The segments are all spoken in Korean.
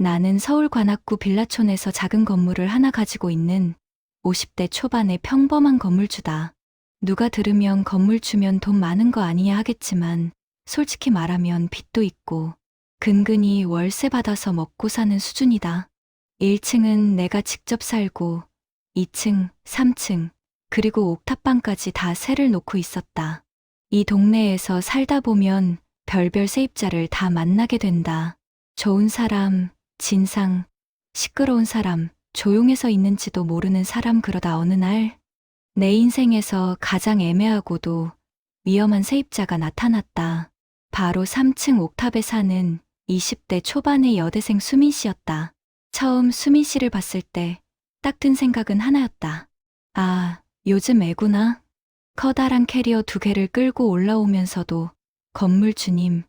나는 서울 관악구 빌라촌에서 작은 건물을 하나 가지고 있는 50대 초반의 평범한 건물주다. 누가 들으면 건물주면 돈 많은 거 아니냐 하겠지만 솔직히 말하면 빚도 있고 근근히 월세 받아서 먹고 사는 수준이다. 1층은 내가 직접 살고 2층, 3층, 그리고 옥탑방까지 다 세를 놓고 있었다. 이 동네에서 살다 보면 별별 세입자를 다 만나게 된다. 좋은 사람, 진상, 시끄러운 사람, 조용해서 있는지도 모르는 사람 그러다 어느 날 내 인생에서 가장 애매하고도 위험한 세입자가 나타났다. 바로 3층 옥탑에 사는 20대 초반의 여대생 수민 씨였다. 처음 수민 씨를 봤을 때 딱 든 생각은 하나였다. 아, 요즘 애구나. 커다란 캐리어 두 개를 끌고 올라오면서도 건물 주님,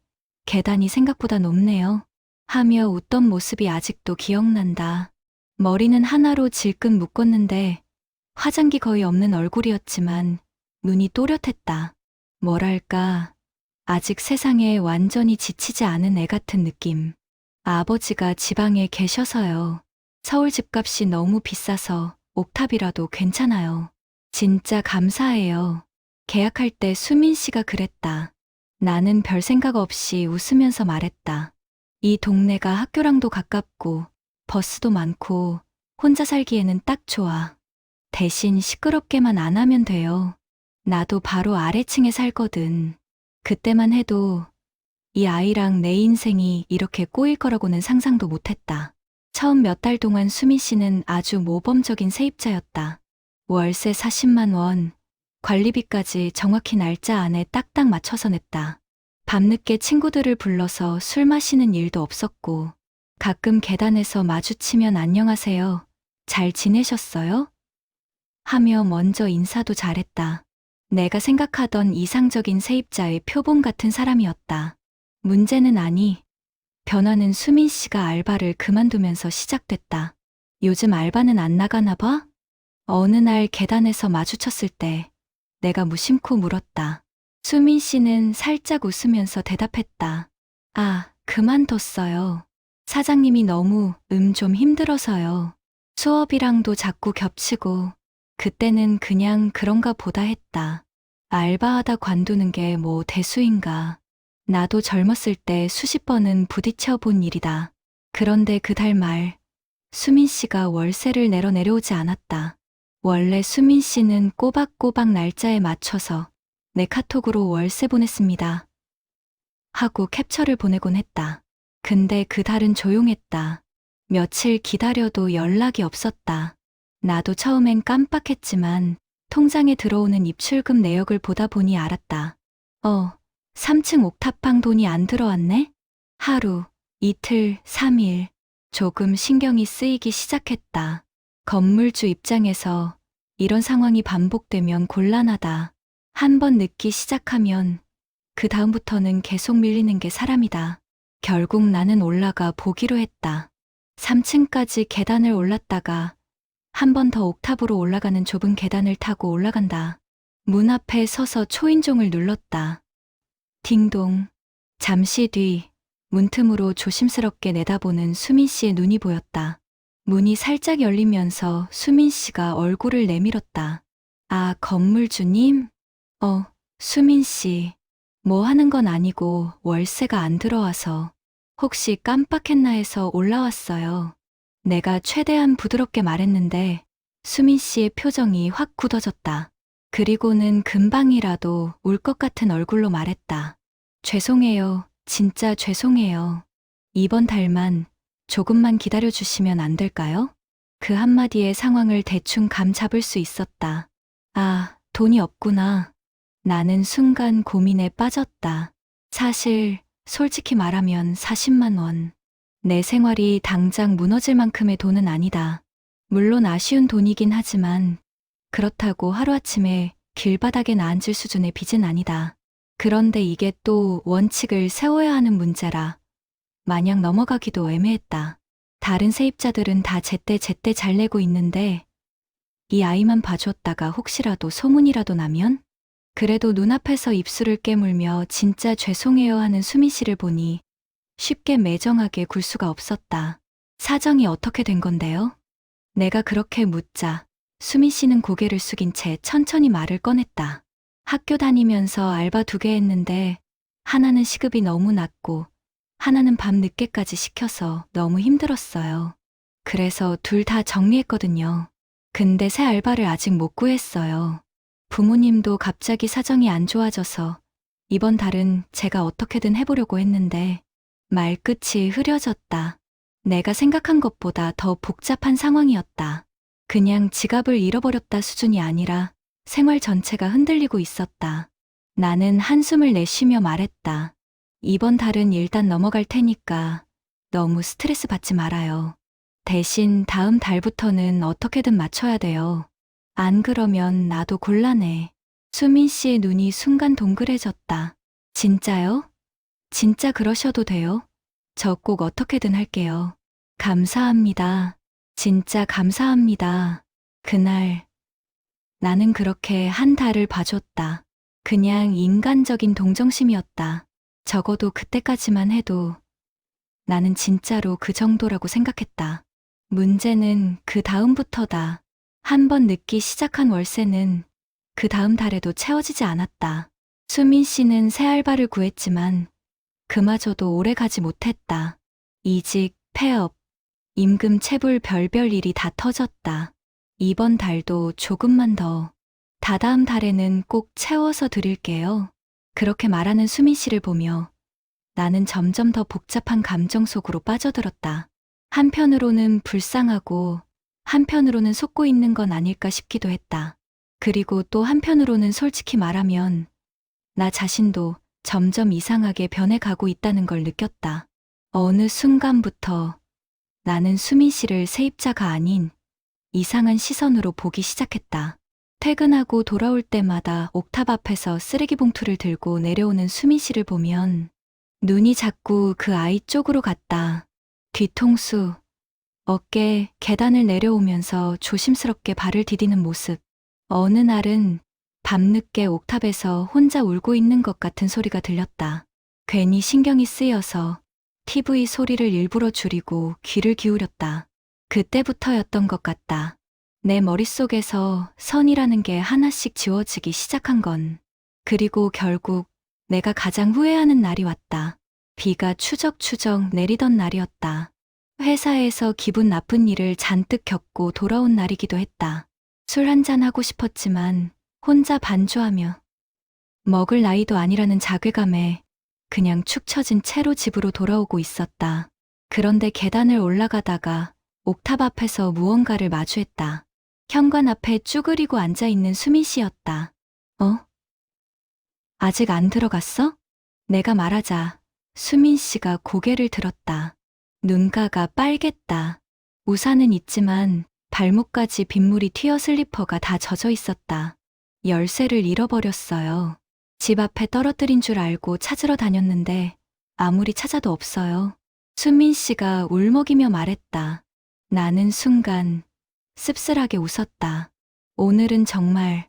계단이 생각보다 높네요. 하며 웃던 모습이 아직도 기억난다. 머리는 하나로 질끈 묶었는데 화장기 거의 없는 얼굴이었지만 눈이 또렷했다. 뭐랄까, 아직 세상에 완전히 지치지 않은 애 같은 느낌. 아버지가 지방에 계셔서요. 서울 집값이 너무 비싸서 옥탑이라도 괜찮아요. 진짜 감사해요. 계약할 때 수민 씨가 그랬다. 나는 별 생각 없이 웃으면서 말했다. 이 동네가 학교랑도 가깝고 버스도 많고 혼자 살기에는 딱 좋아. 대신 시끄럽게만 안 하면 돼요. 나도 바로 아래층에 살거든. 그때만 해도 이 아이랑 내 인생이 이렇게 꼬일 거라고는 상상도 못했다. 처음 몇 달 동안 수미 씨는 아주 모범적인 세입자였다. 월세 40만 원, 관리비까지 정확히 날짜 안에 딱딱 맞춰서 냈다. 밤늦게 친구들을 불러서 술 마시는 일도 없었고, 가끔 계단에서 마주치면 안녕하세요. 잘 지내셨어요? 하며 먼저 인사도 잘했다. 내가 생각하던 이상적인 세입자의 표본 같은 사람이었다. 문제는 아니, 변화는 수민 씨가 알바를 그만두면서 시작됐다. 요즘 알바는 안 나가나 봐? 어느 날 계단에서 마주쳤을 때 내가 무심코 물었다. 수민 씨는 살짝 웃으면서 대답했다. 아, 그만뒀어요. 사장님이 너무 음 좀 힘들어서요. 수업이랑도 자꾸 겹치고 그때는 그냥 그런가 보다 했다. 알바하다 관두는 게 뭐 대수인가. 나도 젊었을 때 수십 번은 부딪혀 본 일이다. 그런데 그 달 말, 수민 씨가 월세를 내러 내려오지 않았다. 원래 수민 씨는 꼬박꼬박 날짜에 맞춰서 내 카톡으로 월세 보냈습니다. 하고 캡처를 보내곤 했다. 근데 그 달은 조용했다. 며칠 기다려도 연락이 없었다. 나도 처음엔 깜빡했지만 통장에 들어오는 입출금 내역을 보다 보니 알았다. 어, 3층 옥탑방 돈이 안 들어왔네? 하루, 이틀, 3일. 조금 신경이 쓰이기 시작했다. 건물주 입장에서 이런 상황이 반복되면 곤란하다. 한 번 늦기 시작하면 그 다음부터는 계속 밀리는 게 사람이다. 결국 나는 올라가 보기로 했다. 3층까지 계단을 올랐다가 한 번 더 옥탑으로 올라가는 좁은 계단을 타고 올라간다. 문 앞에 서서 초인종을 눌렀다. 딩동. 잠시 뒤 문틈으로 조심스럽게 내다보는 수민 씨의 눈이 보였다. 문이 살짝 열리면서 수민 씨가 얼굴을 내밀었다. 아, 건물주님? 어, 수민 씨. 뭐 하는 건 아니고 월세가 안 들어와서 혹시 깜빡했나 해서 올라왔어요. 내가 최대한 부드럽게 말했는데 수민 씨의 표정이 확 굳어졌다. 그리고는 금방이라도 울 것 같은 얼굴로 말했다. 죄송해요. 진짜 죄송해요. 이번 달만 조금만 기다려 주시면 안 될까요? 그 한마디의 상황을 대충 감 잡을 수 있었다. 아, 돈이 없구나. 나는 순간 고민에 빠졌다. 사실, 솔직히 말하면 40만 원. 내 생활이 당장 무너질 만큼의 돈은 아니다. 물론 아쉬운 돈이긴 하지만, 그렇다고 하루아침에 길바닥에 나앉을 수준의 빚은 아니다. 그런데 이게 또 원칙을 세워야 하는 문제라 마냥 넘어가기도 애매했다. 다른 세입자들은 다 제때 제때 잘 내고 있는데 이 아이만 봐줬다가 혹시라도 소문이라도 나면? 그래도 눈앞에서 입술을 깨물며 진짜 죄송해요 하는 수미 씨를 보니 쉽게 매정하게 굴 수가 없었다. 사정이 어떻게 된 건데요? 내가 그렇게 묻자 수미 씨는 고개를 숙인 채 천천히 말을 꺼냈다. 학교 다니면서 알바 두 개 했는데 하나는 시급이 너무 낮고 하나는 밤 늦게까지 시켜서 너무 힘들었어요. 그래서 둘 다 정리했거든요. 근데 새 알바를 아직 못 구했어요. 부모님도 갑자기 사정이 안 좋아져서 이번 달은 제가 어떻게든 해보려고 했는데 말끝이 흐려졌다. 내가 생각한 것보다 더 복잡한 상황이었다. 그냥 지갑을 잃어버렸다 수준이 아니라 생활 전체가 흔들리고 있었다. 나는 한숨을 내쉬며 말했다. 이번 달은 일단 넘어갈 테니까 너무 스트레스 받지 말아요. 대신 다음 달부터는 어떻게든 맞춰야 돼요. 안 그러면 나도 곤란해. 수민 씨의 눈이 순간 동그래졌다. 진짜요? 진짜 그러셔도 돼요? 저 꼭 어떻게든 할게요. 감사합니다. 진짜 감사합니다. 그날 나는 그렇게 한 달을 봐줬다. 그냥 인간적인 동정심이었다. 적어도 그때까지만 해도 나는 진짜로 그 정도라고 생각했다. 문제는 그 다음부터다. 한 번 늦기 시작한 월세는 그 다음 달에도 채워지지 않았다. 수민 씨는 새 알바를 구했지만 그마저도 오래 가지 못했다. 이직, 폐업, 임금 체불 별별 일이 다 터졌다. 이번 달도 조금만 더. 다다음 달에는 꼭 채워서 드릴게요. 그렇게 말하는 수민 씨를 보며 나는 점점 더 복잡한 감정 속으로 빠져들었다. 한편으로는 불쌍하고 한편으로는 속고 있는 건 아닐까 싶기도 했다. 그리고 또 한편으로는 솔직히 말하면 나 자신도 점점 이상하게 변해가고 있다는 걸 느꼈다. 어느 순간부터 나는 수민 씨를 세입자가 아닌 이상한 시선으로 보기 시작했다. 퇴근하고 돌아올 때마다 옥탑 앞에서 쓰레기 봉투를 들고 내려오는 수민 씨를 보면 눈이 자꾸 그 아이 쪽으로 갔다. 뒤통수, 어깨, 계단을 내려오면서 조심스럽게 발을 디디는 모습. 어느 날은 밤늦게 옥탑에서 혼자 울고 있는 것 같은 소리가 들렸다. 괜히 신경이 쓰여서 TV 소리를 일부러 줄이고 귀를 기울였다. 그때부터였던 것 같다. 내 머릿속에서 선이라는 게 하나씩 지워지기 시작한 건. 그리고 결국 내가 가장 후회하는 날이 왔다. 비가 추적추적 내리던 날이었다. 회사에서 기분 나쁜 일을 잔뜩 겪고 돌아온 날이기도 했다. 술 한잔 하고 싶었지만 혼자 반주하며 먹을 나이도 아니라는 자괴감에 그냥 축 처진 채로 집으로 돌아오고 있었다. 그런데 계단을 올라가다가 옥탑 앞에서 무언가를 마주했다. 현관 앞에 쭈그리고 앉아 있는 수민 씨였다. 어? 아직 안 들어갔어? 내가 말하자 수민 씨가 고개를 들었다. 눈가가 빨갰다. 우산은 있지만 발목까지 빗물이 튀어 슬리퍼가 다 젖어 있었다. 열쇠를 잃어버렸어요. 집 앞에 떨어뜨린 줄 알고 찾으러 다녔는데 아무리 찾아도 없어요. 수민 씨가 울먹이며 말했다. 나는 순간 씁쓸하게 웃었다. 오늘은 정말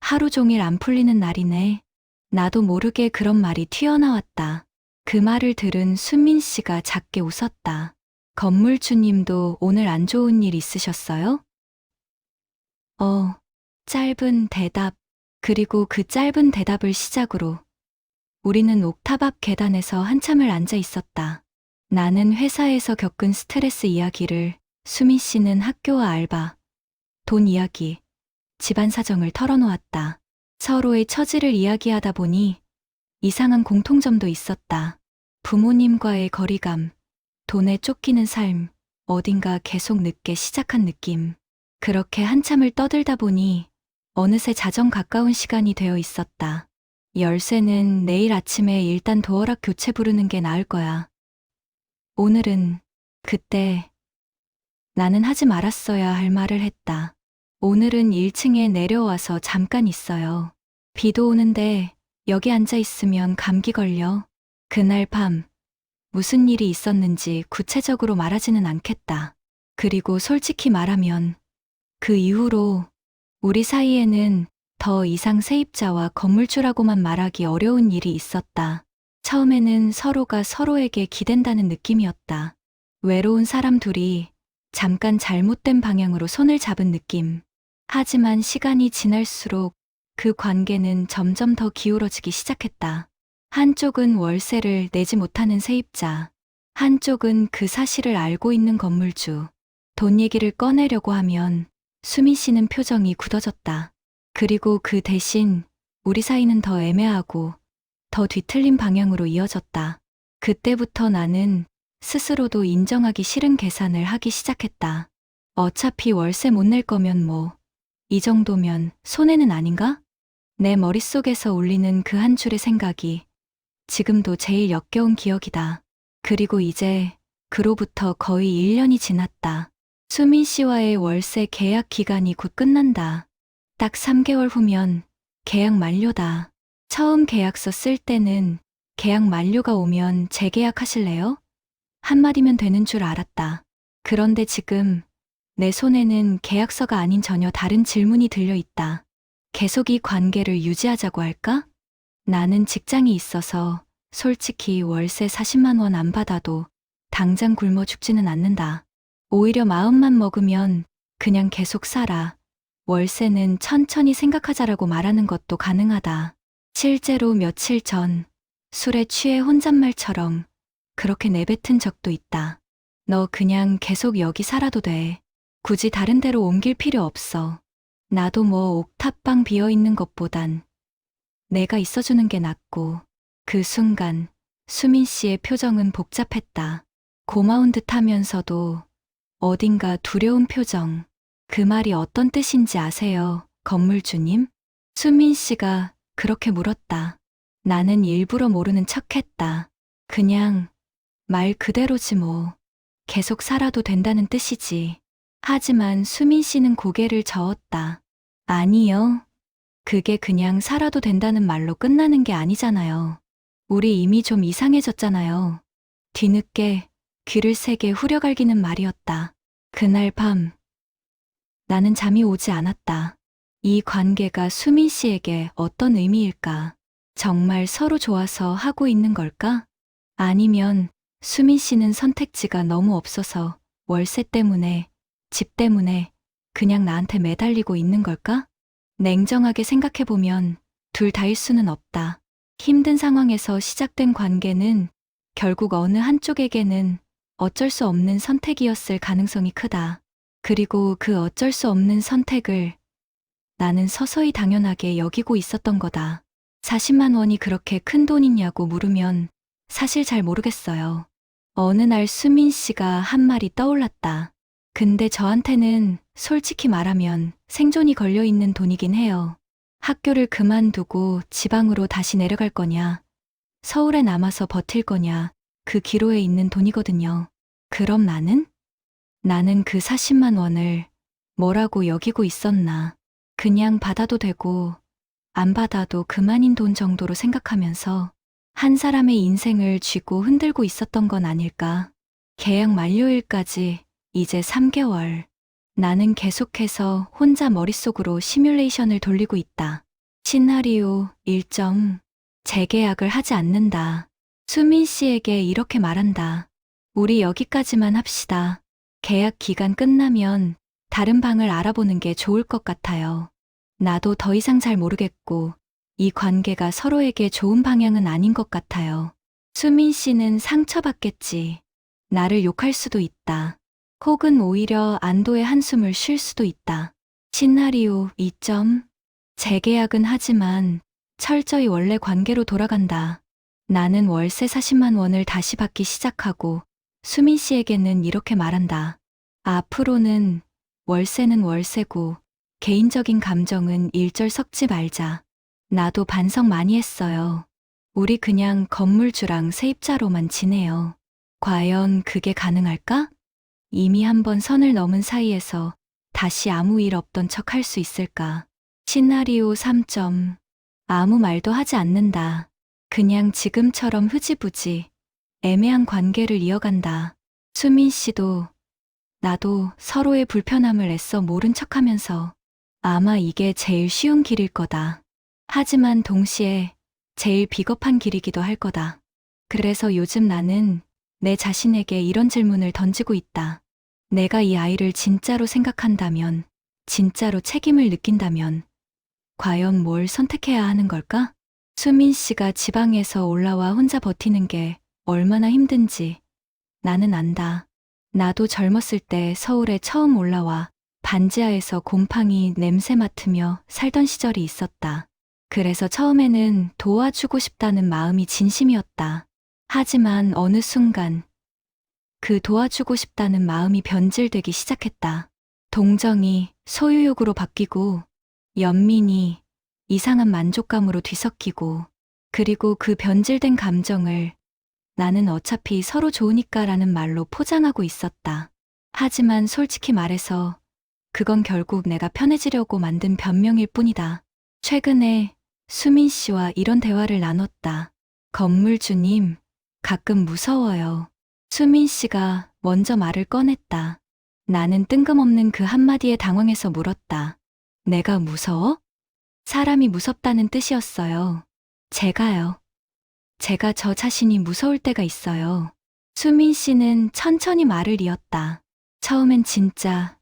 하루 종일 안 풀리는 날이네. 나도 모르게 그런 말이 튀어나왔다. 그 말을 들은 수민 씨가 작게 웃었다. 건물주님도 오늘 안 좋은 일 있으셨어요? 어, 짧은 대답, 그리고 그 짧은 대답을 시작으로 우리는 옥탑 앞 계단에서 한참을 앉아 있었다. 나는 회사에서 겪은 스트레스 이야기를, 수미 씨는 학교와 알바, 돈 이야기, 집안 사정을 털어놓았다. 서로의 처지를 이야기하다 보니 이상한 공통점도 있었다. 부모님과의 거리감, 돈에 쫓기는 삶, 어딘가 계속 늦게 시작한 느낌. 그렇게 한참을 떠들다 보니 어느새 자정 가까운 시간이 되어 있었다. 열쇠는 내일 아침에 일단 도어락 교체 부르는 게 나을 거야. 오늘은 그때 나는 하지 말았어야 할 말을 했다. 오늘은 1층에 내려와서 잠깐 있어요. 비도 오는데 여기 앉아 있으면 감기 걸려. 그날 밤 무슨 일이 있었는지 구체적으로 말하지는 않겠다. 그리고 솔직히 말하면 그 이후로 우리 사이에는 더 이상 세입자와 건물주라고만 말하기 어려운 일이 있었다. 처음에는 서로가 서로에게 기댄다는 느낌이었다. 외로운 사람 둘이 잠깐 잘못된 방향으로 손을 잡은 느낌. 하지만 시간이 지날수록 그 관계는 점점 더 기울어지기 시작했다. 한쪽은 월세를 내지 못하는 세입자, 한쪽은 그 사실을 알고 있는 건물주. 돈 얘기를 꺼내려고 하면 수미 씨는 표정이 굳어졌다. 그리고 그 대신 우리 사이는 더 애매하고 더 뒤틀린 방향으로 이어졌다. 그때부터 나는 스스로도 인정하기 싫은 계산을 하기 시작했다. 어차피 월세 못 낼 거면 뭐, 이 정도면 손해는 아닌가? 내 머릿속에서 울리는 그 한 줄의 생각이 지금도 제일 역겨운 기억이다. 그리고 이제 그로부터 거의 1년이 지났다. 수민 씨와의 월세 계약 기간이 곧 끝난다. 딱 3개월 후면 계약 만료다. 처음 계약서 쓸 때는 계약 만료가 오면 재계약하실래요? 한마디면 되는 줄 알았다. 그런데 지금 내 손에는 계약서가 아닌 전혀 다른 질문이 들려 있다. 계속 이 관계를 유지하자고 할까? 나는 직장이 있어서 솔직히 월세 40만 원 안 받아도 당장 굶어 죽지는 않는다. 오히려 마음만 먹으면 그냥 계속 살아. 월세는 천천히 생각하자라고 말하는 것도 가능하다. 실제로 며칠 전 술에 취해 혼잣말처럼 그렇게 내뱉은 적도 있다. 너 그냥 계속 여기 살아도 돼. 굳이 다른 데로 옮길 필요 없어. 나도 뭐 옥탑방 비어 있는 것보단 내가 있어주는 게 낫고. 그 순간 수민 씨의 표정은 복잡했다. 고마운 듯 하면서도 어딘가 두려운 표정. 그 말이 어떤 뜻인지 아세요, 건물주님? 수민 씨가 그렇게 물었다. 나는 일부러 모르는 척 했다. 그냥 말 그대로지 뭐. 계속 살아도 된다는 뜻이지. 하지만 수민 씨는 고개를 저었다. 아니요. 그게 그냥 살아도 된다는 말로 끝나는 게 아니잖아요. 우리 이미 좀 이상해졌잖아요. 뒤늦게 귀를 세게 후려갈기는 말이었다. 그날 밤, 나는 잠이 오지 않았다. 이 관계가 수민 씨에게 어떤 의미일까? 정말 서로 좋아서 하고 있는 걸까? 아니면 수민 씨는 선택지가 너무 없어서 월세 때문에, 집 때문에 그냥 나한테 매달리고 있는 걸까? 냉정하게 생각해보면 둘 다일 수는 없다. 힘든 상황에서 시작된 관계는 결국 어느 한쪽에게는 어쩔 수 없는 선택이었을 가능성이 크다. 그리고 그 어쩔 수 없는 선택을 나는 서서히 당연하게 여기고 있었던 거다. 40만 원이 그렇게 큰 돈이냐고 물으면 사실 잘 모르겠어요. 어느 날 수민 씨가 한 말이 떠올랐다. 근데 저한테는 솔직히 말하면 생존이 걸려 있는 돈이긴 해요. 학교를 그만두고 지방으로 다시 내려갈 거냐, 서울에 남아서 버틸 거냐, 그 기로에 있는 돈이거든요. 그럼 나는? 나는 그 40만 원을 뭐라고 여기고 있었나. 그냥 받아도 되고, 안 받아도 그만인 돈 정도로 생각하면서 한 사람의 인생을 쥐고 흔들고 있었던 건 아닐까. 계약 만료일까지 이제 3개월. 나는 계속해서 혼자 머릿속으로 시뮬레이션을 돌리고 있다. 시나리오 1점. 재계약을 하지 않는다. 수민 씨에게 이렇게 말한다. 우리 여기까지만 합시다. 계약 기간 끝나면 다른 방을 알아보는 게 좋을 것 같아요. 나도 더 이상 잘 모르겠고, 이 관계가 서로에게 좋은 방향은 아닌 것 같아요. 수민 씨는 상처받겠지. 나를 욕할 수도 있다. 혹은 오히려 안도의 한숨을 쉴 수도 있다. 시나리오 2점. 재계약은 하지만 철저히 원래 관계로 돌아간다. 나는 월세 40만 원을 다시 받기 시작하고 수민 씨에게는 이렇게 말한다. 앞으로는 월세는 월세고 개인적인 감정은 일절 섞지 말자. 나도 반성 많이 했어요. 우리 그냥 건물주랑 세입자로만 지내요. 과연 그게 가능할까? 이미 한 번 선을 넘은 사이에서 다시 아무 일 없던 척 할 수 있을까? 시나리오 3점. 아무 말도 하지 않는다. 그냥 지금처럼 흐지부지 애매한 관계를 이어간다. 수민 씨도 나도 서로의 불편함을 애써 모른 척 하면서 아마 이게 제일 쉬운 길일 거다. 하지만 동시에 제일 비겁한 길이기도 할 거다. 그래서 요즘 나는 내 자신에게 이런 질문을 던지고 있다. 내가 이 아이를 진짜로 생각한다면, 진짜로 책임을 느낀다면, 과연 뭘 선택해야 하는 걸까? 수민 씨가 지방에서 올라와 혼자 버티는 게 얼마나 힘든지 나는 안다. 나도 젊었을 때 서울에 처음 올라와 반지하에서 곰팡이 냄새 맡으며 살던 시절이 있었다. 그래서 처음에는 도와주고 싶다는 마음이 진심이었다. 하지만 어느 순간 그 도와주고 싶다는 마음이 변질되기 시작했다. 동정이 소유욕으로 바뀌고 연민이 이상한 만족감으로 뒤섞이고 그리고 그 변질된 감정을 나는 어차피 서로 좋으니까 라는 말로 포장하고 있었다. 하지만 솔직히 말해서 그건 결국 내가 편해지려고 만든 변명일 뿐이다. 최근에 수민 씨와 이런 대화를 나눴다. 건물주님, 가끔 무서워요. 수민 씨가 먼저 말을 꺼냈다. 나는 뜬금없는 그 한마디에 당황해서 물었다. 내가 무서워? 사람이 무섭다는 뜻이었어요. 제가요. 제가 저 자신이 무서울 때가 있어요. 수민 씨는 천천히 말을 이었다. 처음엔 진짜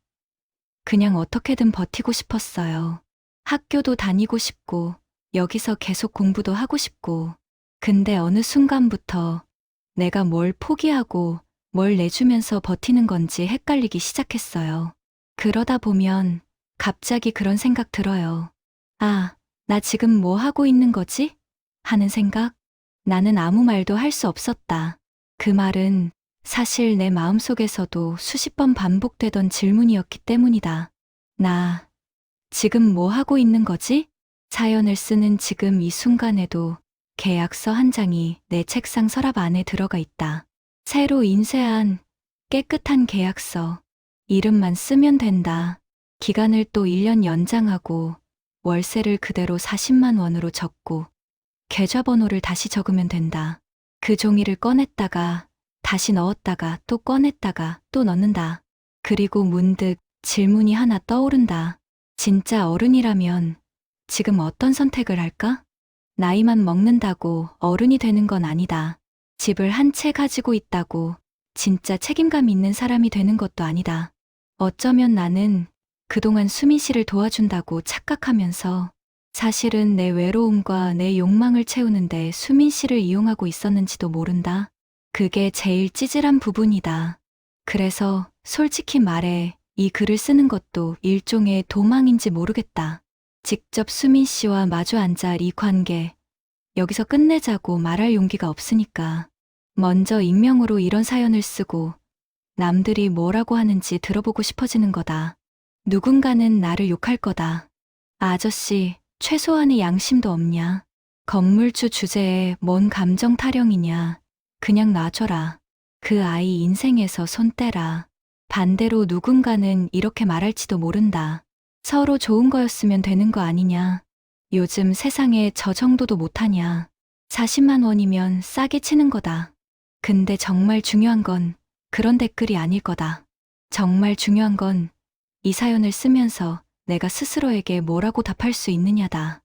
그냥 어떻게든 버티고 싶었어요. 학교도 다니고 싶고, 여기서 계속 공부도 하고 싶고, 근데 어느 순간부터 내가 뭘 포기하고 뭘 내주면서 버티는 건지 헷갈리기 시작했어요. 그러다 보면 갑자기 그런 생각 들어요. 아, 나 지금 뭐 하고 있는 거지? 하는 생각? 나는 아무 말도 할 수 없었다. 그 말은 사실 내 마음속에서도 수십 번 반복되던 질문이었기 때문이다. 나 지금 뭐 하고 있는 거지? 사연을 쓰는 지금 이 순간에도 계약서 한 장이 내 책상 서랍 안에 들어가 있다. 새로 인쇄한 깨끗한 계약서. 이름만 쓰면 된다. 기간을 또 1년 연장하고 월세를 그대로 40만 원으로 적고 계좌번호를 다시 적으면 된다. 그 종이를 꺼냈다가 다시 넣었다가 또 꺼냈다가 또 넣는다. 그리고 문득 질문이 하나 떠오른다. 진짜 어른이라면 지금 어떤 선택을 할까? 나이만 먹는다고 어른이 되는 건 아니다. 집을 한 채 가지고 있다고 진짜 책임감 있는 사람이 되는 것도 아니다. 어쩌면 나는 그동안 수민 씨를 도와준다고 착각하면서 사실은 내 외로움과 내 욕망을 채우는데 수민 씨를 이용하고 있었는지도 모른다. 그게 제일 찌질한 부분이다. 그래서 솔직히 말해 이 글을 쓰는 것도 일종의 도망인지 모르겠다. 직접 수민 씨와 마주 앉아 이 관계 여기서 끝내자고 말할 용기가 없으니까 먼저 익명으로 이런 사연을 쓰고 남들이 뭐라고 하는지 들어보고 싶어지는 거다. 누군가는 나를 욕할 거다. 아저씨, 최소한의 양심도 없냐? 건물주 주제에 뭔 감정 타령이냐? 그냥 놔줘라. 그 아이 인생에서 손 떼라. 반대로 누군가는 이렇게 말할지도 모른다. 서로 좋은 거였으면 되는 거 아니냐. 요즘 세상에 저 정도도 못하냐. 40만 원이면 싸게 치는 거다. 근데 정말 중요한 건 그런 댓글이 아닐 거다. 정말 중요한 건 이 사연을 쓰면서 내가 스스로에게 뭐라고 답할 수 있느냐다.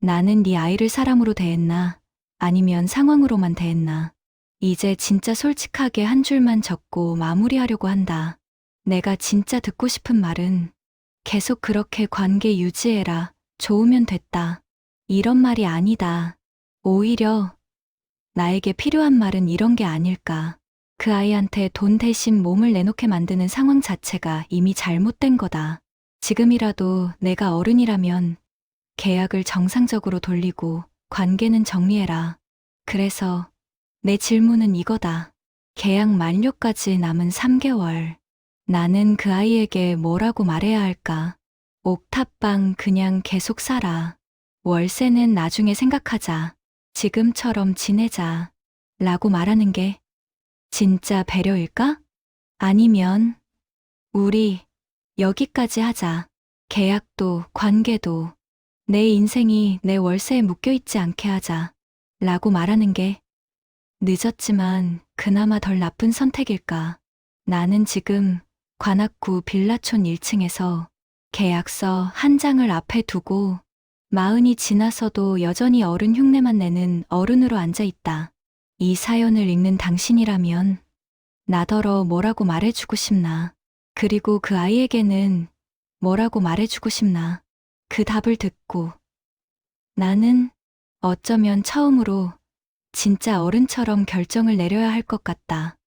나는 네 아이를 사람으로 대했나? 아니면 상황으로만 대했나? 이제 진짜 솔직하게 한 줄만 적고 마무리하려고 한다. 내가 진짜 듣고 싶은 말은 계속 그렇게 관계 유지해라. 좋으면 됐다. 이런 말이 아니다. 오히려 나에게 필요한 말은 이런 게 아닐까. 그 아이한테 돈 대신 몸을 내놓게 만드는 상황 자체가 이미 잘못된 거다. 지금이라도 내가 어른이라면 계약을 정상적으로 돌리고 관계는 정리해라. 그래서 내 질문은 이거다. 계약 만료까지 남은 3개월. 나는 그 아이에게 뭐라고 말해야 할까? 옥탑방 그냥 계속 살아. 월세는 나중에 생각하자. 지금처럼 지내자. 라고 말하는 게 진짜 배려일까? 아니면 우리 여기까지 하자. 계약도 관계도 내 인생이 내 월세에 묶여 있지 않게 하자. 라고 말하는 게 늦었지만 그나마 덜 나쁜 선택일까. 나는 지금 관악구 빌라촌 1층에서 계약서 한 장을 앞에 두고 마흔이 지나서도 여전히 어른 흉내만 내는 어른으로 앉아 있다. 이 사연을 읽는 당신이라면 나더러 뭐라고 말해주고 싶나. 그리고 그 아이에게는 뭐라고 말해주고 싶나. 그 답을 듣고 나는 어쩌면 처음으로 진짜 어른처럼 결정을 내려야 할 것 같다.